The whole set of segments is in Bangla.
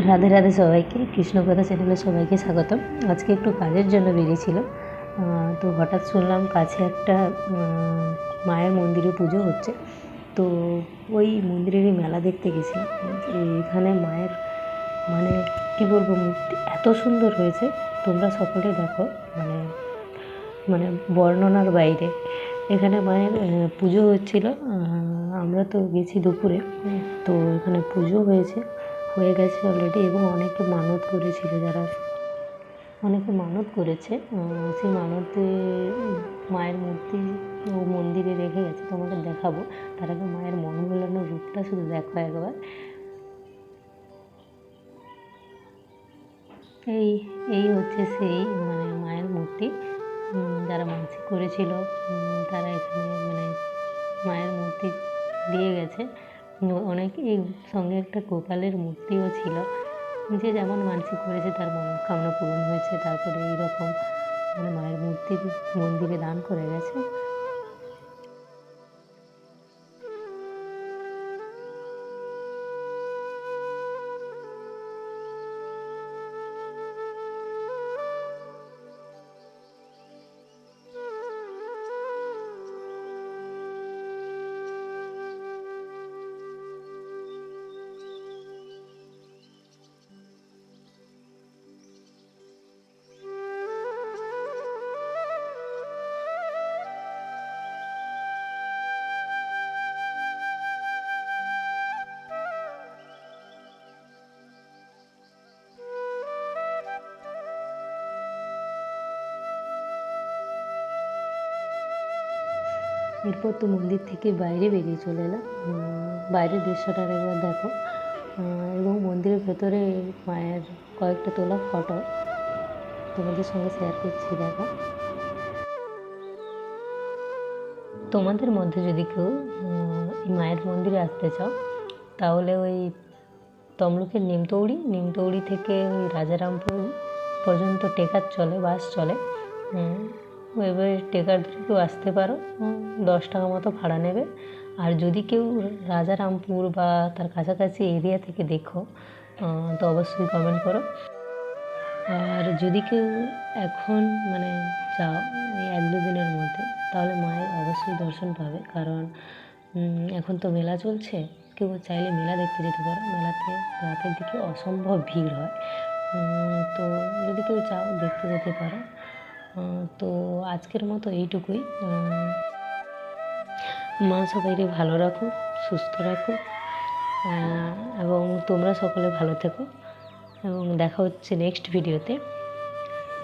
রাধে রাধে সবাইকে কৃষ্ণকথা চ্যানেলে সবাইকে স্বাগতম। আজকে একটু কাজের জন্য বেরিয়েছিল তো হঠাৎ শুনলাম কাছে একটা মায়ের মন্দিরে পুজো হচ্ছে। তো ওই মন্দিরেরই মেলা দেখতে গেছিলাম। এখানে মায়ের মানে কী বলব, মূর্তি এত সুন্দর হয়েছে। তোমরা সকলে দেখো মানে মানে বর্ণনার বাইরে। এখানে মায়ের পুজো হচ্ছিল আমরা তো গেছি দুপুরে। তো এখানে পুজো হয়েছে। হয়ে গেছে অলরেডি এবং অনেকে মানত করেছিল যারা, অনেকে মানত করেছে। সেই মানতে মায়ের মূর্তি ও মন্দিরে রেখে গেছে তোমাকে দেখাবো। তার আগে মায়ের মন ভোলানোর রূপটা শুধু দেখো একবার। এই এই হচ্ছে সেই মানে মায়ের মূর্তি। যারা মানসিক করেছিল তারা এখানে মানে মায়ের মূর্তি দিয়ে গেছে। অনেক এই সঙ্গে একটা গোপালের মূর্তিও ছিল। যে যেমন মানসিক করেছে, তার মনোকামনা পূরণ হয়েছে। তারপরে এইরকম মানে মায়ের মূর্তি মন্দিরে দান করে গেছে। এরপর তো মন্দির থেকে বাইরে বেরিয়ে চলে এলাম। বাইরের দৃশ্যটা একবার দেখো। এবং মন্দিরের ভেতরে মায়ের কয়েকটা তোলা ফটো তোমাদের সঙ্গে শেয়ার করছি, দেখো। তোমাদের মধ্যে যদি কেউ মায়ের মন্দিরে আসতে চাও, তাহলে ওই তমলুকের নিমতৌড়ি নিমতৌড়ি থেকে ওই রাজারামপুর পর্যন্ত টেকার চলে, বাস চলে। এবারে টেকার ধরে কেউ আসতে পারো। দশ টাকা মতো ভাড়া নেবে। আর যদি কেউ রাজারামপুর বা তার কাছাকাছি এরিয়া থেকে দেখো তো অবশ্যই কমেন্ট করো। আর যদি কেউ এখন মানে যাও এক দু দিনের মধ্যে, তাহলে মায়ের অবশ্যই দর্শন পাবে। কারণ এখন তো মেলা চলছে। কেউ চাইলে মেলা দেখতে যেতে পারো। মেলাতে রাতের দিকে অসম্ভব ভিড় হয়। তো যদি কেউ চাও দেখতে যেতে পারো। তো আজকের মতো এইটুকুই। মা সবাইকে ভালো রাখো, সুস্থ রাখো এবং তোমরা সকলে ভালো থেকো, এবং দেখা হচ্ছে নেক্সট ভিডিওতে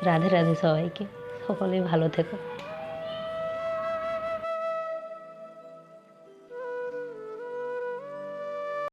রাধে রাধে সবাইকে, সকলে ভালো থেকো।